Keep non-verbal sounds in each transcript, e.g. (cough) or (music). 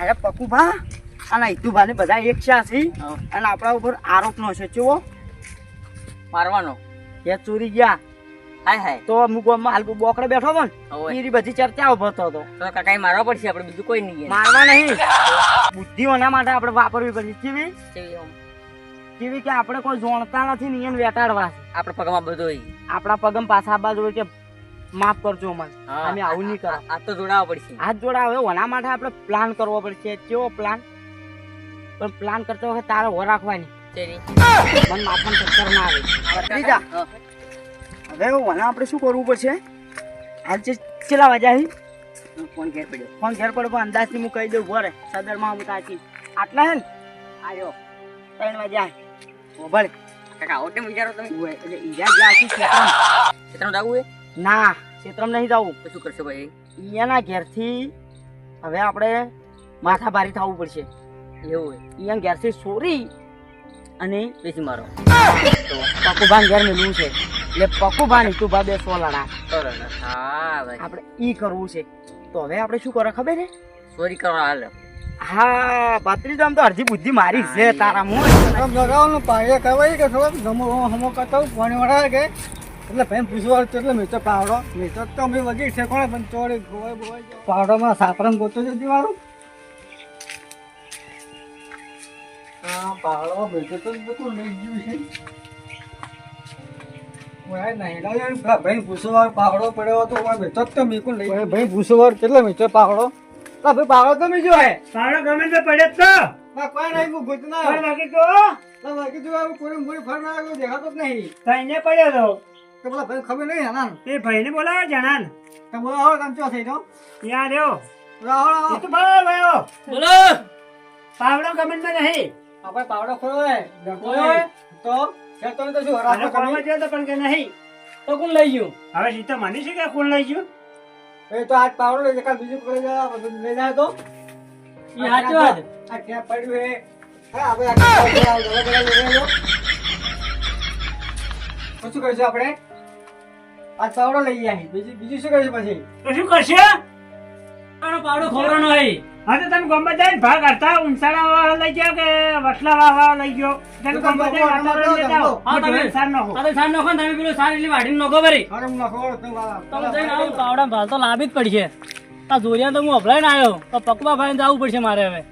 અરે પકુભા અને હિતુભા બધા એક છે છે અને આપણા ઉપર આરોપ નો છે ચેવો મારવાનો એ ચોરી ગયા હાય હાય તો અમુક હાલ બોકડે બેઠો. ને એની બધી ચર્ચાઓ ભરતો હતો તો કાકાએ મારવા પડશે આપણે બીજું કોઈ નહીં. મારવા નહીં. બુદ્ધિ ઓના માટે આપણે વાપરવી પડશે. કેવી? કેવી કે આપણે કોઈ જોણતા નથી ને એને વેટાડવા. આપણે પગમાં બધું આપણા પગમ પાછા આપવા જોઈએ કે માફ કરજો મને. અમે આવું નહીં કરો આ તો જોડાવવા પડશે. હાથ જોડાવે. ઓના માટે આપણે પ્લાન કરવો પડશે. કેવો પ્લાન પણ પ્લાન કરતા વખતે તારે હો રાખવાની. મન માથામાં ચક્કર ના આવે. ત્રીજા હવે ઓના આપણે શું કરવું પડશે? આજ જે ચેલા વાગ્યા છે ફોન ઘેર પડ્યો. ફોન ઘેર પડ્યો પણ અંદાજથી હું કહી દઉં ભરે સદરમાં હું કાચી. આટલા હે ને? આવ્યો ત્રણ વાગ્યા. ભલે. કાકા તેમ વિચારો તમે. ઉવે, એટલે ઈજા ગયા છે ક્ષેત્રમાં. ક્ષેત્રમાં જવું હોય ના ક્ષેત્રમાં નહીં જાવું. તો શું કરશો ભાઈ? ઈયાના ઘેરથી હવે આપણે માથા ભારી થવું પડશે. એવું ઈયા ઘેરથી સોરી અને બેસી મારો. પકુભાન ઘેર મેળવું છે. એટલે પકુભાન હિતુભા બે સો લડા. આપણે ઈ કરવું છે. તો હવે આપણે શું કરો ખબર છે સોરી કરવા હાલ. હા ભત્રીજો આમ તો અડધી બુદ્ધિ મારી છે તારા મોં. લગાવવાનું પાડે કહેવાય કે થોડો ગમો હમો કરતા પાણી વળાય કે. એટલે ભાઈ પૂછવા એટલે મેં તો પાવડો મેં તો અમે વગી છે કોણ પણ ચોરી ગોવાય ગોવાય પાવડોમાં સાપરામ ગોતો છે મારું હા પાવડો બેઠો તો બધું લઈ ગયું છે. ભાઈ પૂછવા પાવડો પડ્યો હતો ભાઈ પૂછવા કેટલો મેં પાવડો? ભાઈ પાવડો તો મેં જો હે. તારા ગમે તો પડે તો. ના કોઈ નહીં હું ગોતના બાકી તો ના બાકી તો આવું કોઈ મૂળ ફર ના આવ્યો દેખાતો જ નહીં. તઈને પડ્યો તો. તો પેલા ભાઈ ખબર નહીં હનાન? એ ભાઈને બોલાવો જણાન. તો બોલો આવો કામ ચો થઈ તો યાર રહ્યો. રાહો તું ભાઈ ભાઈઓ બોલો. પાવડો ગમે નહીં. આપણે પાવડો ખોયો હે. ખોયો તો ખેતો તો શું કોણમાં તો પણ કે નહીં. તો કોણ લઈ ગયું? હવે સીતા માની છે કે કોણ લઈ ગયું? એ તો આજ પાવડો લઈ જાય બીજું કોઈ લઈ જાય તો. ઈ હાચી વાત. આ ક્યાં પડ્યું હે. હા આપણે આ શું કરીશું આપણે? આજ પાવડો લઈ જાય. બીજું બીજું શું કરશું પછી? શું કરશે? પાવડો ખવડાવવાનો હોય. હા તો તમે ગમે જઈને ભાગ કરતા ઉંસાડા વાળા લઈ જાઓ કે વટલા વાળા લઈ ગયો તમે તો ગમે વાતાવરણ લેતા. હા, તમે- સાર નાખો. તો તમે પેલું સાર એટલી વાઢીને નાખો બરી અરે હું તો વાળા. તમે જઈને આવો પાવડા ભાલ તો લાવી જ પડશે આ જોરિયા તો હું અભલાઈને આવ્યો. તો પકવા ભાઈને જવું પડશે મારે હવે.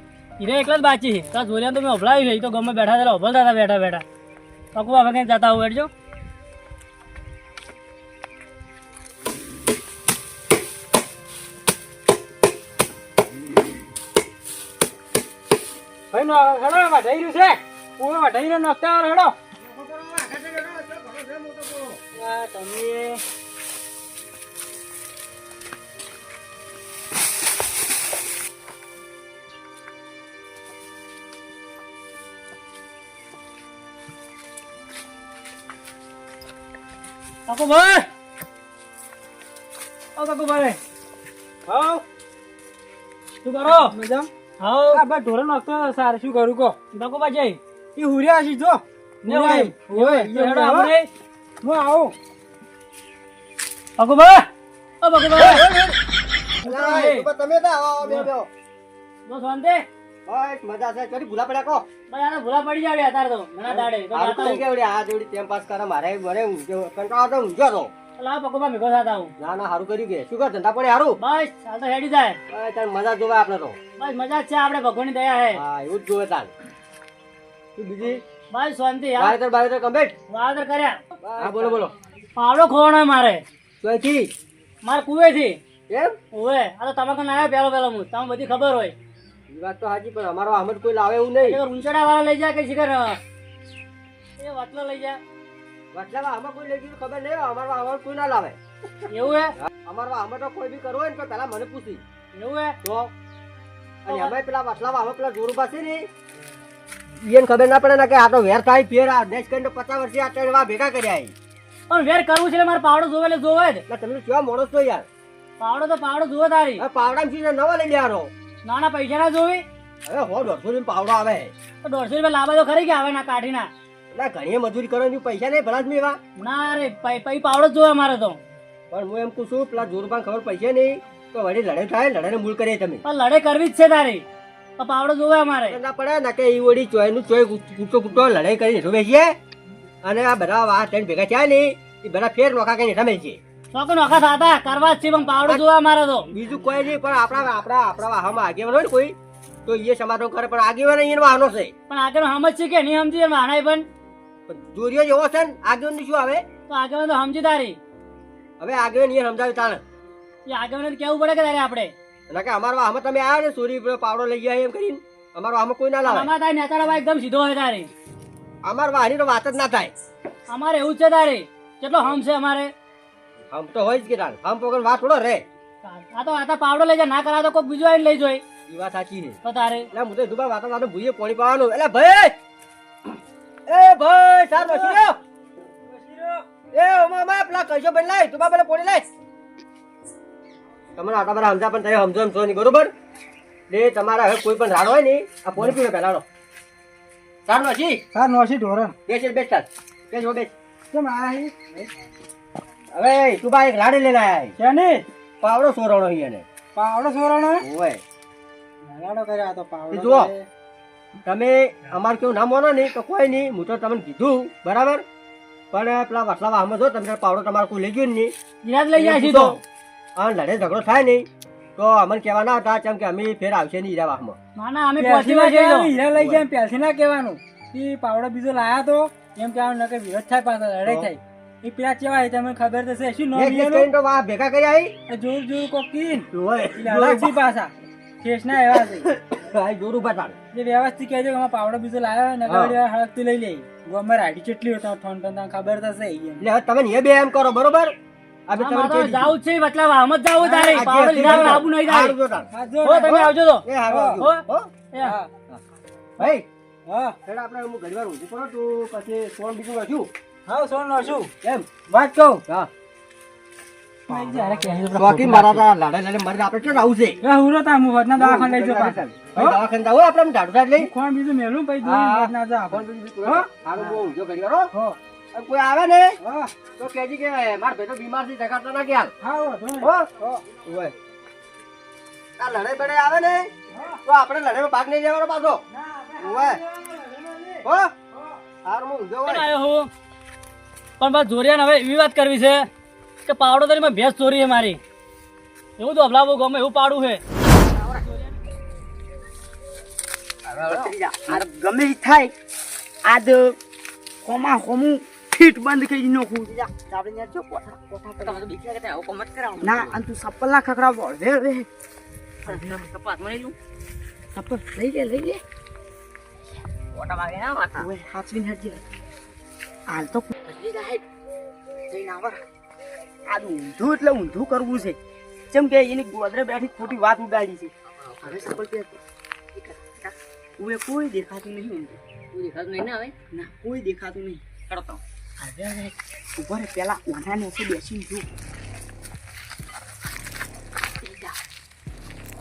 હીરે એકલા જ બાચી છે. તો આ જોરિયા તો મેં અભલાવી છે. તો ગમે બેઠા હતા અભલતા હતા બેઠા બેઠા. પકવા ભાઈ જતા આવું હેડજો. ભાઈ, નો, હેડો, એમાં ઢઈ રહ્યું છે. કુવામાં ઢઈ રહ્યો નખતા આવે હેડો. આ તમે કાકુભાઈ. ઓ કાકુભાઈ. હાઉ શું કરો? મજા હાઉ આ બા ઢોરો નાખતો સાર. શું કરું કો કાકુભાઈ જઈ એ હુર્યા છે જો. ને ઓય, તો હેડો આપણે. હું આવું. કાકુભાઈ ઓ અલા, તમે તો આવો આવો, બેહો, બેહો. બસ વાંધે હા, મજા છે. ચડી ભૂલા પડ્યા કો આને ભૂલા પડી જાય અત્યારે તો. ઘણા દાડે. તો હારું જાતા કરી કે વળી આ જોડી ટેમ પાસ કરે. મારે મને ઊંઘ્યો. કંટાળો તો ઊંઘ્યો તો. લાવ પકુભા મેઘો થતા હું. ના ના હારું કર્યું કે. શું કર ધંધા પડે હારું? બસ હાલ તો હેડી જાય. હા, તાર મજા જોવા આપણે તો. બસ મજા છે આપણે ભગવાનની દયા હે. હા એવું જ જોવે તાર. તું બીજી? બસ શાંતિ યાર બારેતર બારેતર કમ્પ્લીટ વાદર કર્યા. હા બોલો બોલો. પાવડો ખોવાનો મારે. ચોથી મારે કુવેથી એમ? ઓવે આ તો તમે કને આવ્યો પેલો પેલો હું તમને બધી ખબર હોય. એ વાત તો સાચી પણ અમારો આમદ કોઈ લાવે એવું નહીં. રૂંચડા વાળા લઈ જાય કે શિખર? એ વાટલો લઈ જાય મતલબ આમાં કોઈ લઈ ગયું ખબર નહીં અમારો આમ કોઈ ના લાવે. એવું હે? અમારો આમ તો કોઈ બી કરવો હોય ને તો પેલા મને પૂછી. એવું હે? તો અને અમે પેલા વસલા અમે પેલા જોર પાસે ને એને ખબર ના પડે ને કે આ તો વેર થાય ફેર આ દેશ કરીને પચાસ વર્ષે આ ત્રણ વા ભેગા કર્યા છે. પણ વેર કરવું છે મારે પાવડો જોવે એટલે જોવે જ. એટલે તમે કેવા માણસ છો યાર? પાવડો તો પાવડો જોવે તારી. પાવડા છે? નવા લઈ લેવાનો. નાના પૈસા ના જોવે? હવે હો દોઢસો ની પાવડો આવે. દોઢસો રૂપિયા લાવવા તો ખરી કે આવે ના કાઢીના? ના ઘણી મજૂરી કરો ને પૈસા નહીં ભલા જ મેં એવા ના રે પાવડો જ જોવે અમારે તો. પણ હું એમ કહું છું પેલા જોરબાન ખબર પૈસા નહીં. તો વળી લડાઈ થાય લડાઈને મૂળ કરીએ તમે. પણ લડે કરવી જ છે તારી. પાવડો જોવે અમારે. ના પડે ના કે એ વળી ચોયનું ચોય કૂટો કૂટો લડાઈ કરીને હેઠો બેસીએ અને આ બધા વાહ થઈને ભેગા થયા ને એ બધા ફેર નોખા કરીને હેઠા બેસીએ ચોક નોખા થતા કરવા જ છે પણ પાવડો જોવે અમારે તો. બીજું કોઈ નહીં પણ આપણા આપણા આપણા વાહમાં આગેવાન હોય ને કોઈ તો એ સમાધાન કરે પણ આગેવાન અહીંયા વાહનો છે. પણ આગળ સમજ છે કે નહીં સમજી વાહનાય પણ. જોરિયો જેવો છે ને આગેવાન શું આવે? તો તો સમજી તારી. હવે આગેવાન અહીંયા સમજાવે તાણે. એ આગળ કેવું પડે કે તારે આપણે? એટલે કે અમારો આમાં તમે આવ્યા ને સુરી પેલો પાવડો લઈ ગયા એમ કરીને. અમારો આમાં કોઈ ના લાવે. તારે તારી નેતાળા એકદમ સીધો હોય તારે. અમાર વાહની તો વાત જ ના થાય. અમારે એવું જ છે તારે. કેટલો હમ છે અમારે? હમ તો હોય જ કે તાર. હમ વગર વાત થોડો રે. આ તો આ પાવડો લઈ જા ના કરા તો કોઈ બીજો આવીને લઈ જોઈ એ વાત સાચી છે. તો તારે. એટલે હું તો દુબા વાતો વાતો ભૂઈએ પોણી પાવાનું. એટલે ભાઈ! એ ભાઈ સાર બસી રહ્યો એ ઓમા ઓમા પેલા કઈશો બેન લાય તું પેલા પોણી લાય. તમારા આ બધા સમજા પણ તમે સમજો એમ છો નહીં બરોબર? એટલે તમારા હવે કોઈ પણ રાડ હોય ને આ પોણી પીવે પહેલાનો. સાર નોશી સાર નોશી ઢોરણ. બેસ બેસ સાર. બેસ હો બેસ. કેમ આયા હવે તું ભાઈ એક રાડે લઈને આયા છે ને પાવડો સોરણો અહીંયા પાવડો સોરણો? ઓય. રાડો કર્યા તો પાવડો જુઓ. તમે અમાર કેવું ના માનો નહીં તો કોઈ નહીં હું તો તમને કીધું બરાબર? પણ પેલા વસલા વાહમાં જો તમને પાવડો તમારે કોઈ લઈ ગયું નહીં. ઈરાદ લઈ જાય સીધો અને લડે ઝઘડો થાય નહીં. તો અમને કહેવાના હતા કેમ કે અમે ફેર આવશે નહીં હીરા વાહમાં ના ના અમે પહોંચી હીરા લઈ ગયા એમ પહેલથી ના કહેવાનું. કે પાવડો બીજો લાયા તો એમ આવું નકર વિરોધ થાય પાછો લડાઈ થાય. એ પેલા કેવા છે તમને ખબર તો છે શું એનું? કરીને તો વાહ ભેગા કરી આવી આ જોર જોર કોકીન. લડાઈ પાછા. કેસના એવા છે. (laughs) ભાઈ જોર ઊભા થાય જે વ્યવસ્થિત કહેજો કે પાવડો બીજો લાવ્યો નકર ને હળકતી લઈ લે. ગોમર આડી ચટલી હોય તો ઠોન ઠોન ખબર એમ. એટલે તમે એ બે એમ કરો બરોબર? છે વટલા વાહમાં જ જાવું તારે પાવડો લીધા વગર આબુ નહીં તારે જો તાર. હા, જો હો તમે આવજો તો. એ હો. હો? એ, હા, ભાઈ હા. ફેર આપણે હું ઘડી ઊંધી પડો તું પછી સોન બીજું રખ્યું હા, સોન નો એમ વાત કહું. હા. મેં જ્યારે કહ્યું તો બાકી મારા તા લાડે લાડે મારે આપણે ક્યાં આવું છે? હા, હુરો તા હું વચના દવાખાને લઈ આપણે ઝાડુ લઈ? કોણ બીજું મેલું? પછી બહુ કોઈ આવે ને હા, તો કેજી કે માર ભાઈ તો બીમારથી જગાડતા ના ક્યાં હા, નહીં. હો હો. ઓય. આ લડાઈ બડે આવે ને તો આપણે લડાઈમાં ભાગ નહીં લેવાનો પાછો ઓય. હો હારું હું કેમ હોય આવ્યો હું પણ બસ જોરિયાને હવે એવી વાત કરવી છે કે પાવડો તરીમાં ભેંસ ચોરી છે મારી એવું તો અભલાવું ગમે એવું પાડું છે આ ગમે થાય આજ કોમા હોમું ફીટ બંધ કરી નાખું. ના અને તું સપ્પલ ના ખખડા બોલ રે રે સપ્પલ લઈ લે લઈ લે. હાચી રાખ. હાલ તો આ ઊંધું એટલે ઊંધું કરવું છે. જેમ કે એની ગોદરે બેઠી ખોટી વાત ઉડાડી છે. હવે સપલ પહેર. ઉએ કોઈ દેખાતું નહીં ઊંધું. ના કોઈ દેખાતું નહીં. હવે હવે ઊભા રે પેલા ઓના નીચે બેસીને જો.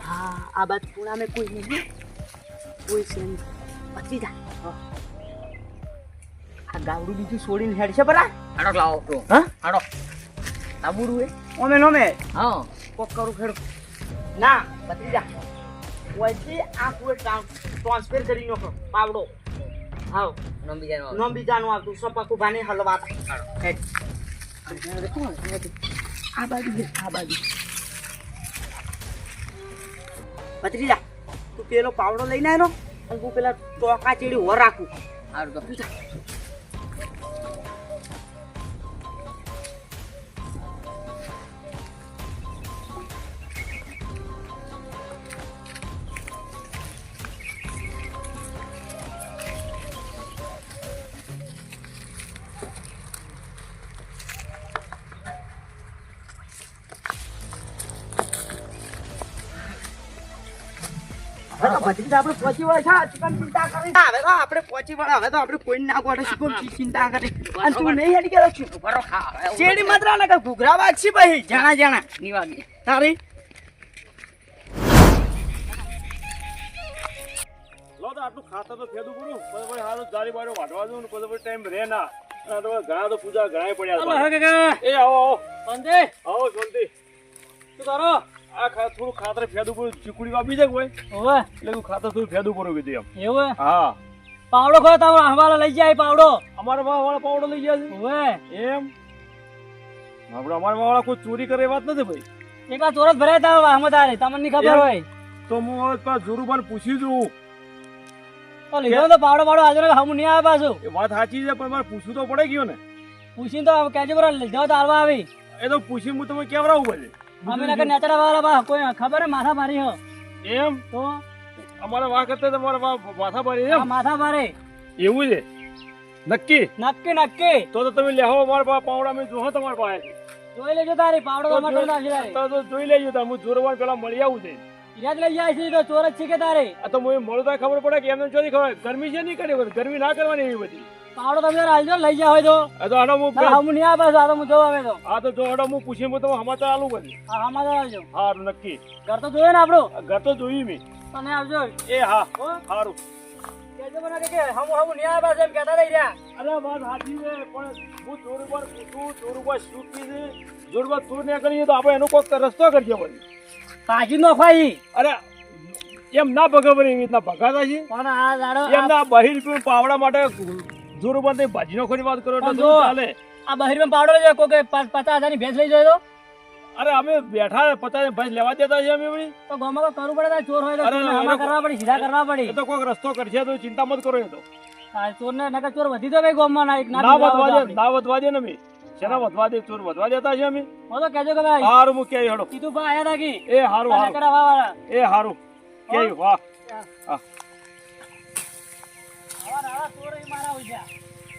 હા આ બાદ પૂણામાં કોઈ નહીં કોઈ છે નહીં પછી જા આ ગાવડું બીજું છોડીને હેડ છે બરા હા હાડો તાબુરું એ ઓમે નોમે હા કોક કરું ખેડ ના બધી જા વચ્ચે આ કોઈ ટ્રાન્સફર કરી નાખો પાવડો હાવ નોમ બીજાનું આવતું. સપકુ ભાને હલવા હેડ. આ બાજુ આ બાજુ. ભત્રીજા તું પેલો પાવડો લઈને આવ્યો અને હું પેલા ટોકા ચેડી હો રાખું. હવે તો. ભત્રીજા આપણે પહોંચી વળે છે ચિકન ચિંતા કરે. હવે તો આપણે પહોંચી વળે હવે તો આપણે કોઈ ના ગોડે ચિકન ચિંતા કરે. અને તું નહીં હેડી ગયો છું ચેડી માત્ર ને કે ઘૂઘરા ભાઈ જાણા જાણા. તારી. લો તો આટલું ખાતર તો ફેદું પડું પછી પછી હારું જારી બારી વાટવા દઉં ને પછી પછી ટાઈમ રહે ના. અને તો ઘણા તો પૂજા ઘણા પડ્યા એ આવો આવો. શાંતિ આવો શાંતિ શું કરો? આ થોડું ખાતર ફેદું પડું ચીકુડી વાપી જાય કોઈ. ઓવે એટલે ખાતર થોડું ફેદું પડું કીધું એમ. એવું હા? પાવડો ખો તમે હવાલો લઈ જાય પાવડો. અમારા વાળા પાવડો લઈ ગયા ઓવે એમ? આપણે અમારા વાળા કોઈ ચોરી કરે વાત નથી ભાઈ. એકલા ચોરસ ભરાય તા તારે તમને ખબર હોય. તો હું હવે જોરુબાને પૂછી જોઉં. તો લીધો તો પાવડો પાવડો હાજર હમું નહીં આવે પાછું. એ વાત સાચી છે પણ મારે પૂછવું તો પડે ગયો ને. પૂછીને તો કેજે બરો લીધો તો હાલવા આવી. એ તો પૂછી હું તમે કેવરાવું પડે અમે નકર નેચડા વાળા બા કોઈ ખબર માથા ભારી હો? એમ? તો? અમારા વાહ કરતા તમારા વાહ માથા પાડી એમ? માથા ભારે એવું છે? નક્કી? નક્કી નક્કી. તો તો તમે લેહો અમારા પાસે પાવડા મેં જોહો તમારા પાસે જોઈ લેજો તારી પાવડો તો મટો નાખી તારી તો તો જોઈ લેજો તમે હું જોરવાન પેલા મળી આવું છે. યાદ લઈ જાય છે તો ચોર જ છે કે તારે? આ તો મને મળતા ખબર પડે કે એમને ચોરી ખબર ગરમી છે નહીં કરી ગરમી ના કરવાની એવી બધી. પાવડો તમે આલજો લઈ જાવ તો આ તો આનો હું હમું નહીં આવે આ તો હું જોવા આવે તો આ તો જો હડો હું પૂછીને હું તમે સમાચાર આલું બધી હા હા માં આવજો હા નક્કી. ઘર તો જોયે ને આપણું? ઘર તો જોયું મેં. તને આવજો. એ હા સારું કેજો મને કે હમ હમ નહીં આવે એમ કહેતા રહી રહ્યા. અરે વાત સાચી છે પણ હું જોર ઉપર પૂછું જોર ઉપર શૂટકી છે. જોર ઉપર તું ને કરીએ તો આપણે એનો કોઈક રસ્તો કરીએ પછી. તાજી નો ખાઈ અરે એમ ના ભગાવે એવી રીતના ભગાતા છે પણ આ દાડો એમ ના બહિર પાવડા માટે જોર ઉપરથી ભાજીનો ખોરી વાત કરો એટલે ચાલે? આ બહેરમાં પાવડો લઈ કોઈ પચાસ હજારની ભેંસ લઈ જાય તો? અરે અમે બેઠા પચાસ ભાઈ લેવા દેતા છે અમે વળી. તો ગામમાં કોઈ કરવું પડે ચોર હોય તો. કરવા પડી સીધા કરવા પડી. તો કોઈક રસ્તો કરશે તો ચિંતા મત કરો એ તો. ચોર ને નકર ચોર વધી તો ભાઈ ગામમાં ના એક ના વધવા દે ના વધવા દે ને અમે. શેના વધવા દે? ચોર વધવા દેતા છે અમે. હું તો કહેજો કે ભાઈ. હારું હું કે હડો. કીધું ભાઈ આયા રાખી. એ હારું હારું. એ હારું. કે વાહ. હા. આવા નાવા ચોર મારા હોય છે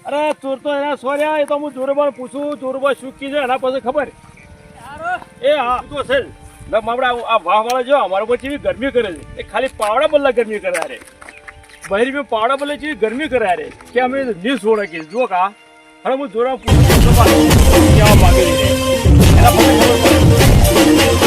અરે ચોર તો એના સોર્યા એ તો હું ચોરબા પૂછું ચોરબા શું કી છે, એના પાસે ખબર? એ હા, તો છે ને, મામડા, આ વાહ વાળા જો, અમારા પછી જેવી ગરમી કરે છે. એ ખાલી પાવડા બદલા ગરમી કરે અરે બહેરી મેં પાવડા બદલે જેવી ગરમી કરે અરે કે અમે નિસ ઓળખી જો કા હવે હું જોરા પૂછું. કેવા માગે એના પાસે